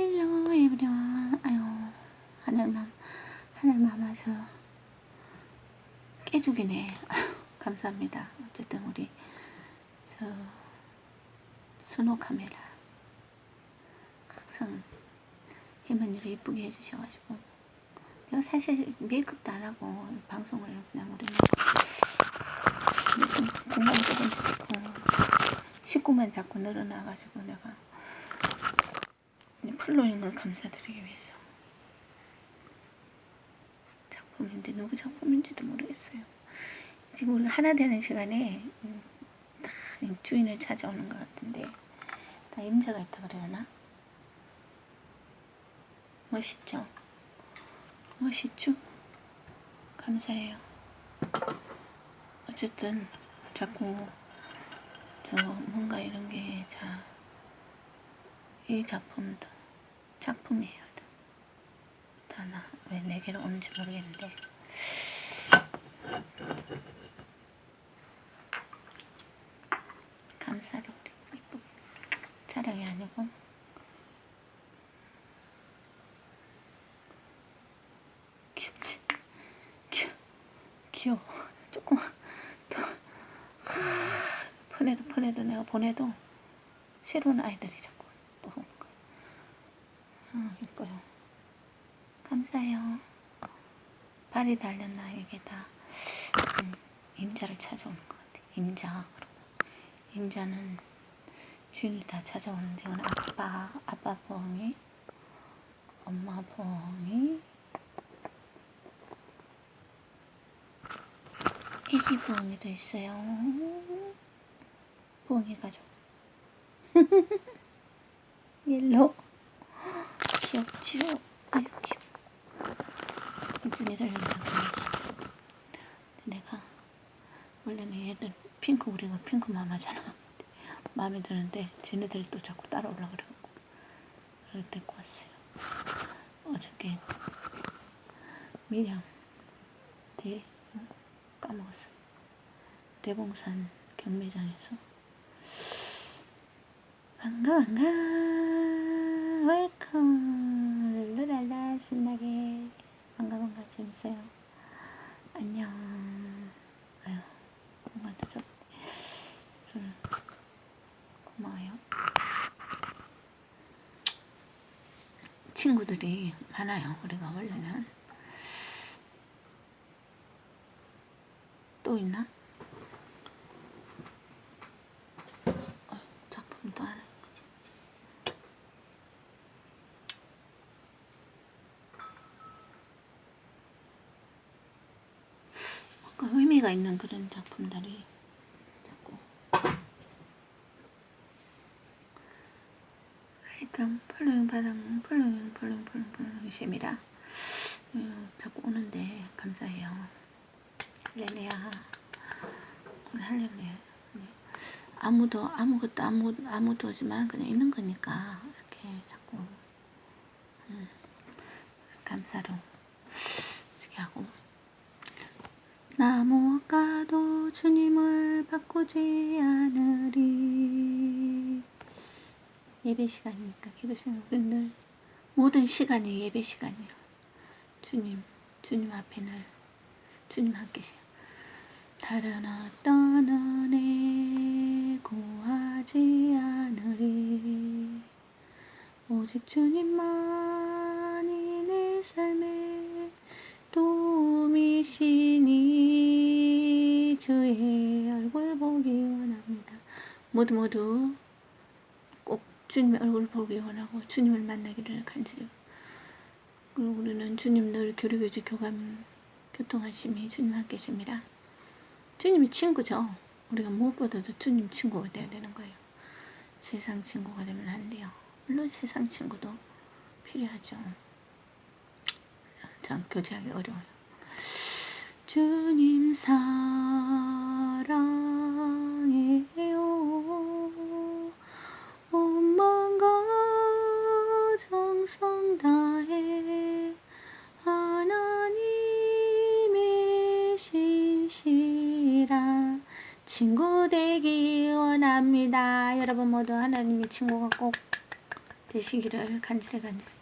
헬로 에브리원 아유 하늘만 아주 깨죽이네. 아유 감사합니다. 어쨌든 우리 저 스노 카메라 항상 희문이를 이쁘게 해주셔가지고 제가 사실 메이크업도 안 하고 방송을 그냥 우리는 공간 조금 좋고 식구만 자꾸 늘어나가지고 내가 이 플로잉을 감사드리기 위해서 작품인데 누구 작품인지도 모르겠어요. 지금 우리가 하나 되는 시간에 음, 다 주인을 찾아오는 것 같은데 다 임자가 있다 그래야나? 멋있죠? 멋있죠? 감사해요. 어쨌든 자꾸 저 뭔가 이런 게 자, 이 작품도 작품이에요. 다나 왜 내게로 오는지 모르겠는데 우리 이쁘게 촬영이 아니고 귀엽지? 귀여 귀여워 조금만 더 보내도 보내도 내가 보내도 새로운 아이들이 자꾸 또 오는 거야. 아, 이뻐요. 감사해요. 발이 달렸나 이게 다 음, 임자를 찾아오는 것 같아. 임자. 임자는 주인을 다 찾아오는데 이건 아빠, 아빠 봉이, 엄마 봉이, 애기 부엉이도 있어요. 부엉이 가족. 옐로. 귀엽죠? 아유, 귀여워. 이쁜이들 연락해. 내가, 원래는 얘들 핑크, 우리가 핑크 마마잖아. 마음에 드는데, 쟤네들이 또 자꾸 따라오려고 그래갖고. 그걸 데리고 왔어요. 어저께, 미량, 대, 까먹었어. 대봉산 경매장에서 반가 반가 웰컴 룰루랄라 신나게 반가 반가 재밌어요. 안녕. 아유 뭔가 늦었. 음, 고마워요. 친구들이 많아요. 우리가 원래는 또 있나? 어, 작품도 하나. 뭔가 의미가 있는 그런 작품들이 자꾸. 하여튼 폴로잉 바당 폴로잉 폴로잉 폴로잉 폴로잉 심이라 음, 자꾸 오는데 감사해요. 레레야 오늘 해. 네. 아무도 아무것도 아무 아무도 오지만 그냥 있는 거니까 이렇게 자꾸 음, 감사로 이렇게 하고 나무가도 주님을 바꾸지 않으리. 예배 시간이니까? 기도 시간 우리 늘 모든 시간이 예배 시간이야 주님 주님 앞에 늘 주님 함께 계세요. 다른 어떤 은혜 구하지 않으리. 오직 주님만이 내 삶의 주의 얼굴 보기 원합니다. 모두 모두 꼭 주님의 얼굴 보기 원하고 주님을 만나기를 간절히 그리고 우리는 주님 늘 교류교제 교감 교통하심이 주님 함께 계십니다. 주님이 친구죠. 우리가 무엇보다도 주님 친구가 돼야 되는 거예요. 세상 친구가 되면 안 돼요. 물론 세상 친구도 필요하죠. 참 교제하기 어려워요. 주님 사 신실한 친구 되기 원합니다. 여러분 모두 하나님의 친구가 꼭 되시기를 간절히 간절히